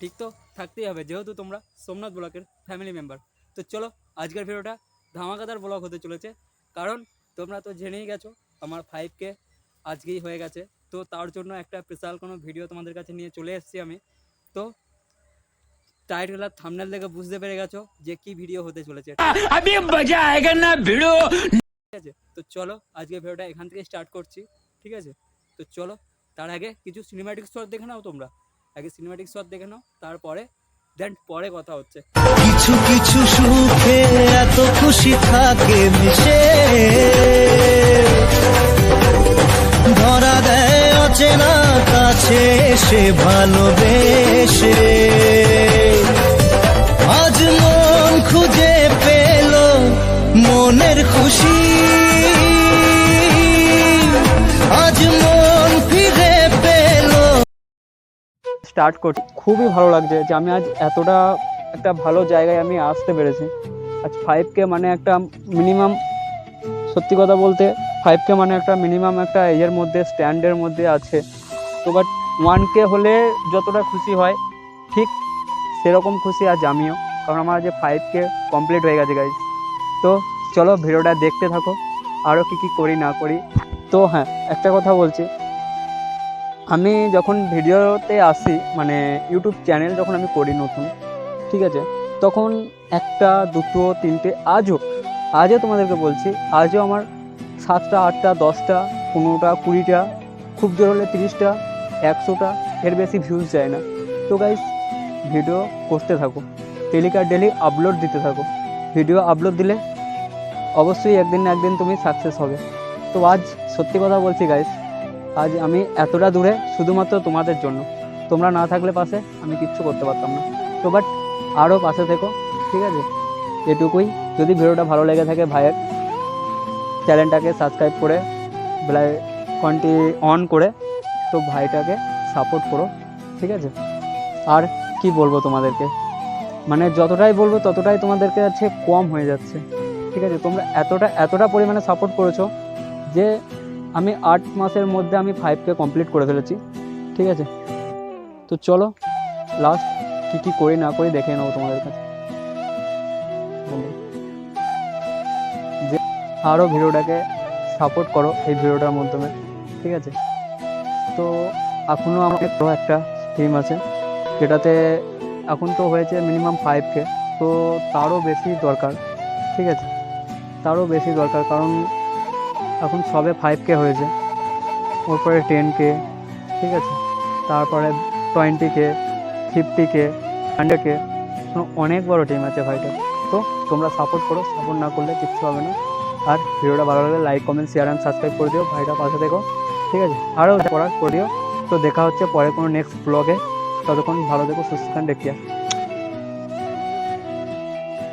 ঠিক তো? থাকতেই হবে যেহেতু তোমরা সোমনাথ ব্লকের ফ্যামিলি মেম্বার তো চলো আজকের ভিডিওটা ধামাকাদার ব্লক হতে চলেছে। কারণ তোমরা তো জেনেই গেছো আমার ফাইভ কে আজকেই হয়ে গেছে। তো তার জন্য একটা স্পেশাল কোনো ভিডিও তোমাদের কাছে নিয়ে চলে এসেছি আমি। তো টাইটেল আর থামনেল দেখে বুঝতে পেরে গেছো যে কি ভিডিও হতে চলেছে। না ভিডিও ঠিক আছে? তো চলো আজকে ভিডিওটা এখান থেকে স্টার্ট করছি। ঠিক আছে? তো চলো তার আগে কিছু সিনেমাটিক শর্ট দেখে নাও তোমরা। আগে সিনেমাটিক শট দেখে নাও, তারপরে দেন পরে কথা হচ্ছে। কিছু কিছু সুখে এত খুশি থাকে মিশে। ধরা দেয় অচেনা কাছে সে ভালোবেসে। আজ মন খুঁজে পেল মনের খুশি স্টার্ট করছি। খুবই ভালো লাগছে যে আমি আজ এতটা একটা ভালো জায়গায় আমি আসতে পেরেছি। আজ ফাইভ কে মানে একটা মিনিমাম সত্যি কথা বলতে ফাইভ কে মানে একটা মিনিমাম একটা এর মধ্যে স্ট্যান্ডের মধ্যে আছে। তো বাট ওয়ান কে হলে যতটা খুশি হয়, ঠিক সেরকম খুশি আজ আমিও। কারণ আমার যে ফাইভ কে কমপ্লিট হয়ে গেছে গাইজ তো চলো ভিডিওটা দেখতে থাকো আরও কী কী করি না করি। তো হ্যাঁ একটা কথা বলছি আমি যখন ভিডিওতে আসি মানে ইউটিউব চ্যানেল যখন আমি করি নতুন, ঠিক আছে, তখন একটা, দুটো, তিনটে, আজও আজও তোমাদেরকে বলছি, আজও আমার সাতটা, আটটা, দশটা, পনেরোটা, কুড়িটা, খুব জোর হলে তিরিশটা, একশোটা, এর বেশি ভিউজ যায় না। তো গাইজ ভিডিও করতে থাকো ডেলিকার ডেলি আপলোড দিতে থাকো। ভিডিও আপলোড দিলে অবশ্যই একদিন না একদিন তুমি সাকসেস হবে। তো আজ সত্যি কথা বলছি গাইজ আজ আমি এতটা দূরে শুধুমাত্র তোমাদের জন্য। তোমরা না থাকলে পাশে আমি কিচ্ছু করতে পারতাম না। তো বাট আরও পাশে থেকো, ঠিক আছে? এটুকুই। যদি ভিডিওটা ভালো লেগে থাকে ভাইয়ের চ্যানেলটাকে সাবস্ক্রাইব করে বেলায় কন্টি অন করে, তো ভাইটাকে সাপোর্ট করো, ঠিক আছে? আর কি বলব তোমাদেরকে? মানে যতটাই বলব ততটাই তোমাদেরকে কাছে কম হয়ে যাচ্ছে, ঠিক আছে? তোমরা এতটা এতটা পরিমাণে সাপোর্ট করেছ যে আমি আট মাসের মধ্যে আমি ফাইভকে কমপ্লিট করে ফেলেছি, ঠিক আছে? তো চলো লাস্ট কী কী করি না করি দেখে নেব তোমাদের কাছে। যে আরও ভিডিওটাকে সাপোর্ট করো এই ভিডিওটার মাধ্যমে, ঠিক আছে? তো এখনও আমার একটা টিম আছে, যেটাতে এখন তো হয়েছে মিনিমাম ফাইভকে তো তারও বেশি দরকার, ঠিক আছে? তারও বেশি দরকার, কারণ এখন সবে ফাইভ কে হয়েছে। ওরপরে টেন কে ঠিক আছে? তারপরে টোয়েন্টি কে ফিফটি কে হান্ড্রেড কে অনেক বড় টিম আছে ভাইটা তো তোমরা সাপোর্ট করো সাপোর্ট না করলে কিচ্ছু হবে না। আর ভিডিওটা ভালো লাগলে like comment share and subscribe করে দিও ভাইটা পাশে দেখো ঠিক আছে? আরও পড়ার করে দিও। তো দেখা হচ্ছে পরে কোনো নেক্সট ব্লগে ততক্ষণ ভালো দেখো সুস্থ দেখিয়া